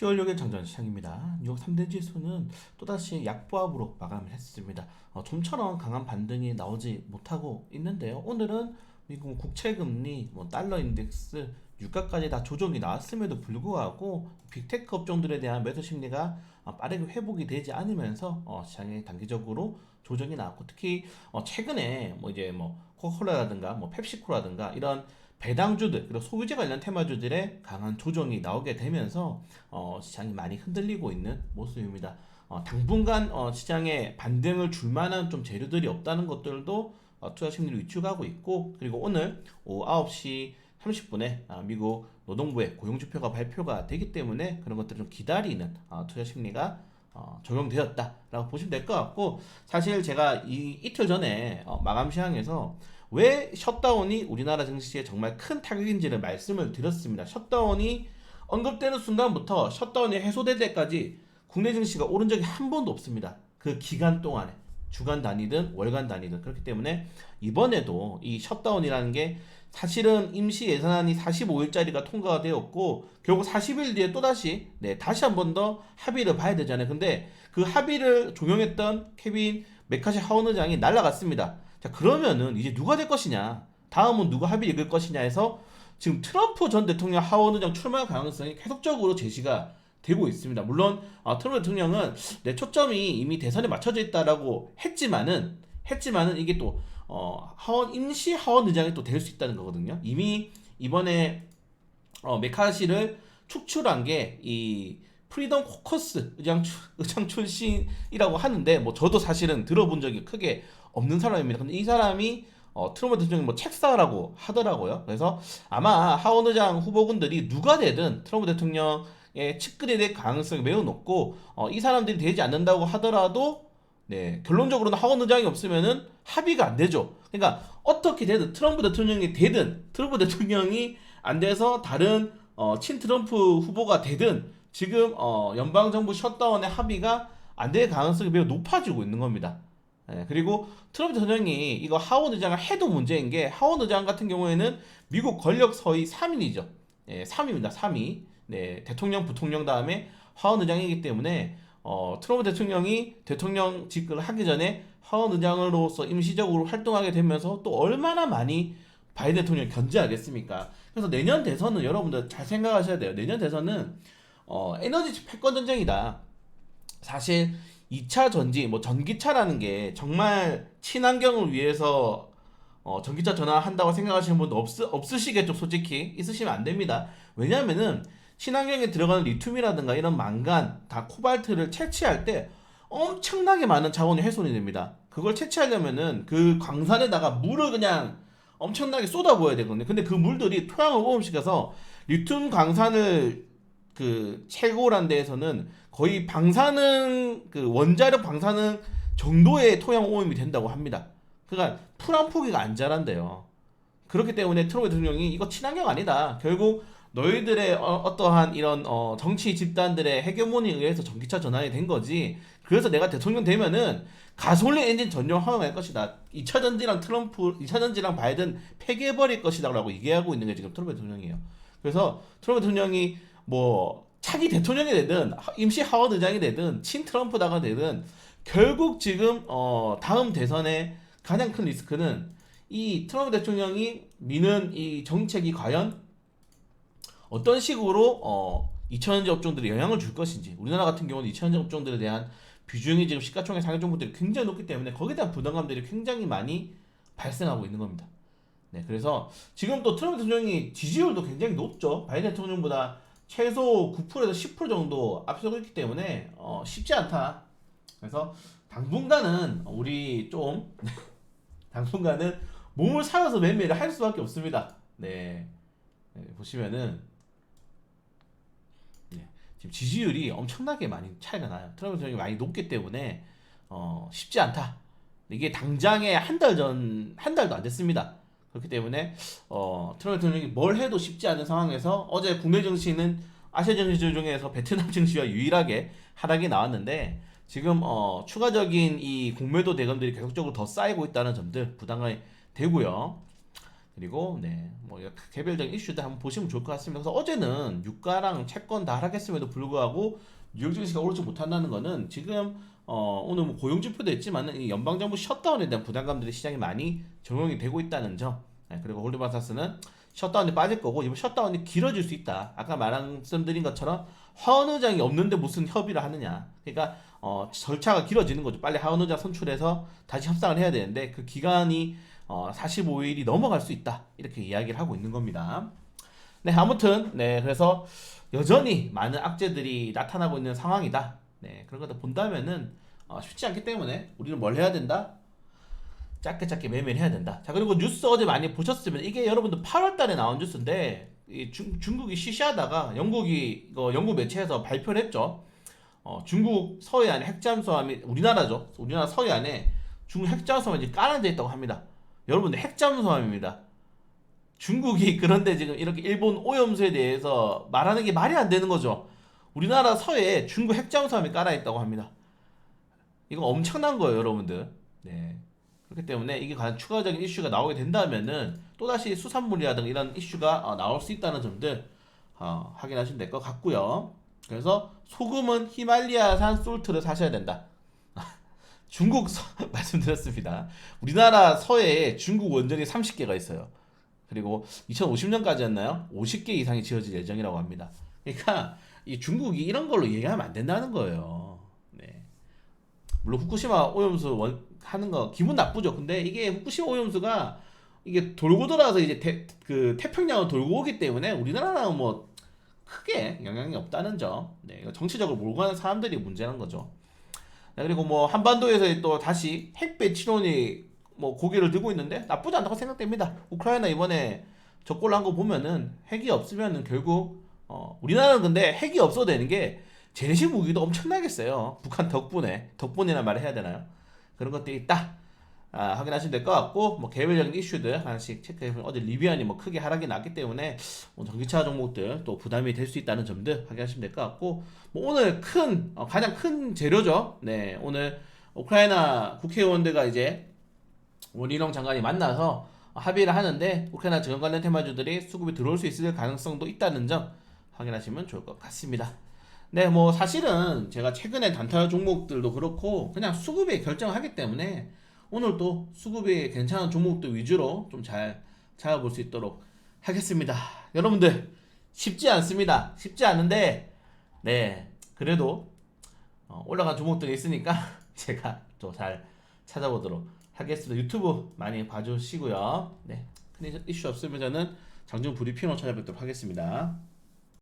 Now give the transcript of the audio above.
10월 6일 장전 시장입니다. 뉴욕 3대 지수는 또다시 약보합으로 마감을 했습니다. 어, 좀처럼 강한 반등이 나오지 못하고 있는데요. 오늘은 미국 국채 금리, 뭐 달러 인덱스, 유가까지 다 조정이 나왔음에도 불구하고 빅테크 업종들에 대한 매수 심리가 어, 빠르게 회복이 되지 않으면서 어, 시장에 단기적으로 조정이 나왔고 특히 어, 최근에 뭐 이제 뭐 코카콜라라든가 뭐 펩시코라든가 이런 배당주들 그리고 소비재 관련 테마주들의 강한 조정이 나오게 되면서 어, 시장이 많이 흔들리고 있는 모습입니다. 어, 당분간 어, 시장에 반등을 줄 만한 좀 재료들이 없다는 것들도 어, 투자 심리를 위축하고 있고 그리고 오늘 오후 9시 30분에 아, 미국 노동부의 고용지표가 발표가 되기 때문에 그런 것들을 좀 기다리는 어, 투자 심리가 어, 적용되었다라고 보시면 될 것 같고 사실 제가 이 이틀 전에 어, 마감 시황에서 왜 셧다운이 우리나라 증시에 정말 큰 타격인지를 말씀을 드렸습니다. 셧다운이 언급되는 순간부터 셧다운이 해소될 때까지 국내 증시가 오른 적이 한 번도 없습니다. 그 기간 동안에 주간 단위든 월간 단위든 그렇기 때문에 이번에도 이 셧다운이라는 게 사실은 임시 예산안이 45일짜리가 통과가 되었고 결국 40일 뒤에 또다시 네, 다시 한 번 더 합의를 봐야 되잖아요. 근데 그 합의를 종용했던 케빈 메카시 하원 의장이 날라갔습니다. 자, 그러면은 이제 누가 될 것이냐? 다음은 누가 합의를 이끌 것이냐 해서 지금 트럼프 전 대통령 하원 의장 출마 가능성이 계속적으로 제시가 되고 있습니다. 물론 어, 트럼프 대통령은 내 초점이 이미 대선에 맞춰져 있다라고 했지만은 했지만은 이게 또 어, 하원 임시 하원 의장이 또 될 수 있다는 거거든요. 이미 이번에 어, 메카시를 축출한 게 이 프리덤 코커스 의장, 출- 의장 출신이라고 하는데 뭐 저도 사실은 들어본 적이 크게 없는 사람입니다. 근데 이 사람이 어, 트럼프 대통령이 뭐 책사라고 하더라고요. 그래서 아마 하원 의장 후보군들이 누가 되든 트럼프 대통령의 측근이 될 가능성이 매우 높고 어, 이 사람들이 되지 않는다고 하더라도 네, 결론적으로는 하원 의장이 없으면은 합의가 안 되죠. 그러니까 어떻게 되든 트럼프 대통령이 되든 트럼프 대통령이 안 돼서 다른 어, 친 트럼프 후보가 되든 지금 어, 연방 정부 셧다운의 합의가 안 될 가능성이 매우 높아지고 있는 겁니다. 예, 그리고 트럼프 대통령이 이거 하원 의장을 해도 문제인 게 하원 의장 같은 경우에는 미국 권력 서위 3인이죠. 예, 3위입니다. 3위. 네, 대통령, 부통령 다음에 하원 의장이기 때문에 어, 트럼프 대통령이 대통령 직을 하기 전에 하원 의장으로서 임시적으로 활동하게 되면서 또 얼마나 많이 바이든 대통령을 견제하겠습니까? 그래서 내년 대선은 여러분들 잘 생각하셔야 돼요. 내년 대선은 어, 에너지 패권 전쟁이다. 사실 2차 전지, 뭐 전기차라는 게 정말 친환경을 위해서 어, 전기차 전환한다고 생각하시는 분도 없, 없으시겠죠, 솔직히. 있으시면 안 됩니다. 왜냐면은 친환경에 들어가는 리튬이라든가 이런 망간, 다 코발트를 채취할 때 엄청나게 많은 자원이 훼손이 됩니다. 그걸 채취하려면은 그 광산에다가 물을 그냥 엄청나게 쏟아부어야 되거든요. 근데 그 물들이 토양을 오염시켜서 리튬 광산을 그 채굴한 데에서는 거의 방사능 그 원자력 방사능 정도의 토양 오염이 된다고 합니다. 그러니까 풀 한 포기가 안 자란대요. 그렇기 때문에 트럼프 대통령이 이거 친환경 아니다. 결국 너희들의 어, 떠한 이런 어, 정치 집단들의 헤게모니에 의해서 전기차 전환이 된 거지. 그래서 내가 대통령 되면은 가솔린 엔진 전용 허용할 것이다. 2차 전지랑 트럼프, 2차 전지랑 바이든 폐기해버릴 것이다 라고 얘기하고 있는 게 지금 트럼프 대통령이에요. 그래서 트럼프 대통령이 뭐 차기 대통령이 되든 하- 임시 하원 의장이 되든 친 트럼프다가 되든 결국 지금 어 다음 대선의 가장 큰 리스크는 이 트럼프 대통령이 미는 이 정책이 과연 어떤 식으로 어 2차전지 업종들이 영향을 줄 것인지 우리나라 같은 경우는 2차전지 업종들에 대한 비중이 지금 시가총액 상위 종목들이 굉장히 높기 때문에 거기에 대한 부담감들이 굉장히 많이 발생하고 있는 겁니다. 네, 그래서 지금 또 트럼프 대통령이 지지율도 굉장히 높죠. 바이든 대통령보다 최소 9%에서 10% 정도 앞서고 있기 때문에 어, 쉽지 않다. 그래서 당분간은 우리 좀 당분간은 몸을 사려서 매매를 할 수밖에 없습니다. 네, 네, 보시면은 네, 지금 지지율이 엄청나게 많이 차이가 나요. 트럼프 대통령이 많이 높기 때문에 어, 쉽지 않다. 이게 당장에 한 달 전, 한 달도 안 됐습니다. 그렇기 때문에 어, 트럼프 대통령이 뭘 해도 쉽지 않은 상황에서 어제 국내 증시는 아시아 증시 중에서 베트남 증시와 유일하게 하락이 나왔는데 지금 어, 추가적인 이 공매도 대금들이 계속적으로 더 쌓이고 있다는 점들 부담이 되고요. 그리고 네뭐 개별적인 이슈들 한번 보시면 좋을 것 같습니다. 그래서 어제는 유가랑 채권 다 하락했음에도 불구하고 뉴욕 증시가 오르지 못한다는 거는 지금 어, 오늘 뭐 고용지표도 있지만은 이 연방정부 셧다운에 대한 부담감들이 시장에 많이 적용이 되고 있다는 점. 네, 그리고 골드만사스는 셧다운이 빠질 거고 이번 셧다운이 길어질 수 있다. 아까 말씀드린 것처럼 하원 의장이 없는데 무슨 협의를 하느냐. 그러니까 어, 절차가 길어지는 거죠. 빨리 하원 의장 선출해서 다시 협상을 해야 되는데 그 기간이 어, 45일이 넘어갈 수 있다. 이렇게 이야기를 하고 있는 겁니다. 네, 아무튼 네, 그래서 여전히 많은 악재들이 나타나고 있는 상황이다. 네, 그런 것들 본다면은 어, 쉽지 않기 때문에 우리는 뭘 해야 된다? 짧게 짧게 매매를 해야 된다. 자 그리고 뉴스 어제 많이 보셨으면 이게 여러분들 8월 달에 나온 뉴스인데 이 중, 중국이 시시하다가 영국이 이거 영국 매체에서 발표를 했죠. 어, 중국 서해안에 핵잠수함이 우리나라죠. 우리나라 서해안에 중국 핵잠수함이 깔아져 있다고 합니다. 여러분들 핵잠수함입니다. 중국이 그런데 지금 이렇게 일본 오염수에 대해서 말하는 게 말이 안 되는 거죠. 우리나라 서해에 중국 핵잠수함이 깔아 있다고 합니다. 이거 엄청난 거예요, 여러분들. 네. 그렇기 때문에 이게 과연 추가적인 이슈가 나오게 된다면은 또다시 수산물이라든가 이런 이슈가 어, 나올 수 있다는 점들 어, 확인하시면 될 것 같고요. 그래서 소금은 히말리아산 솔트를 사셔야 된다. 중국 서, 말씀드렸습니다. 우리나라 서해에 중국 원전이 30개가 있어요. 그리고 2050년까지였나요? 50개 이상이 지어질 예정이라고 합니다. 그러니까 이 중국이 이런 걸로 얘기하면 안 된다는 거예요. 네. 물론 후쿠시마 오염수 원, 하는 거 기분 나쁘죠. 근데 이게 후쿠시마 오염수가 이게 돌고 돌아서 이제 태, 그 태평양을 돌고 오기 때문에 우리나라는 뭐 크게 영향이 없다는 점. 네, 정치적으로 몰고 가는 사람들이 문제라는 거죠. 네, 그리고 뭐 한반도에서 또 다시 핵 배치론이 뭐 고개를 들고 있는데 나쁘지 않다고 생각됩니다. 우크라이나 이번에 적골 한거 보면은 핵이 없으면은 결국 어 우리나라는 근데 핵이 없어도 되는 게 제네식 무기도 엄청나게 써요. 북한 덕분에 덕분이란 말을 해야 되나요? 그런 것들이 있다. 아, 확인하시면 될 것 같고 뭐 개별적인 이슈들 하나씩 체크해보면 어제 리비안이 뭐 크게 하락이 났기 때문에 뭐 전기차 종목들 또 부담이 될 수 있다는 점들 확인하시면 될 것 같고 뭐 오늘 큰 어, 가장 큰 재료죠. 네 오늘 우크라이나 국회의원들과 이제 원희룡 장관이 만나서 합의를 하는데 우크라이나 증원 관련 테마주들이 수급이 들어올 수 있을 가능성도 있다는 점 확인하시면 좋을 것 같습니다. 네, 뭐 사실은 제가 최근에 단타 종목들도 그렇고 그냥 수급에 결정을 하기 때문에 오늘 또 수급이 괜찮은 종목들 위주로 좀 잘 찾아볼 수 있도록 하겠습니다. 여러분들 쉽지 않습니다. 쉽지 않은데 네 그래도 어, 올라간 종목들이 있으니까 제가 또 잘 찾아보도록 하겠습니다. 유튜브 많이 봐주시고요. 네, 큰 이슈 없으면 저는 장중 브리핑으로 찾아뵙도록 하겠습니다.